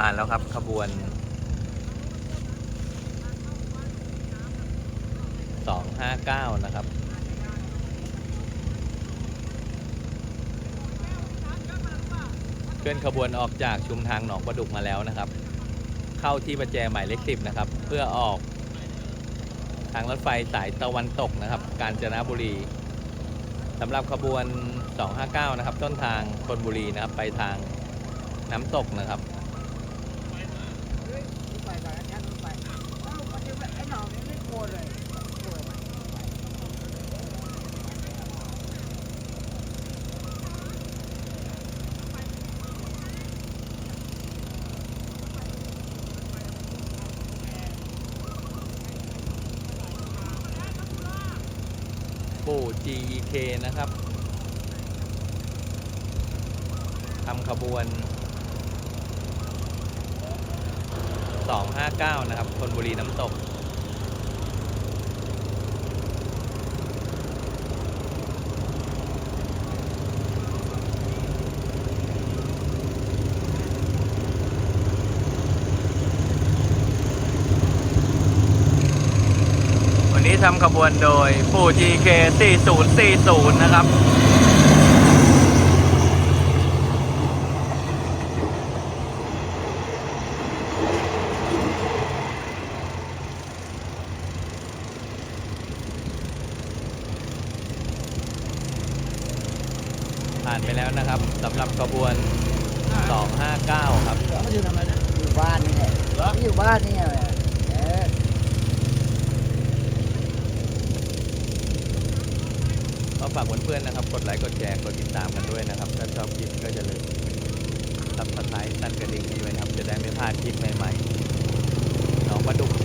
มาแล้วครับขบวน259นะครับเคลื่อนขบวนออกจากชุมทางหนองประดุกมาแล้วนะครับ เข้าที่ประแจหมายเลขสิบนะครับ เพื่อออก ทางรถไฟสายตะวันตกนะครับ กาญจนบุรีสำหรับขบวน 259 นะครับ ต้นทางชนบุรีนะครับ ไปทางน้ำตกนะครับ ไปก่อนนะรถไฟเอ้ามันจะไอ้หนองนี่ไม่กลัวเลยกลัวไหม Turbo GEK นะครับทำขบวน 259 นะครับคนบุรีน้ำตก ทำขบวนโดยปู่ GK 4040 นะครับ ผ่านไปแล้วนะครับสำหรับขบวน 259 ครับเขาอยู่ทำไมนะอยู่บ้านนี่แหละเขาอยู่บ้านนี่แหละ ฝากเพื่อนๆนะครับ กดไลค์กดแชร์กดติดตามกันด้วยนะครับ ถ้าชอบคลิปก็จะเลืมตับสไครต์ตั้นกระดิ่งด้ว้นะครับ จะได้ไม่พลาดคลิปใหม่ๆน้องประดุก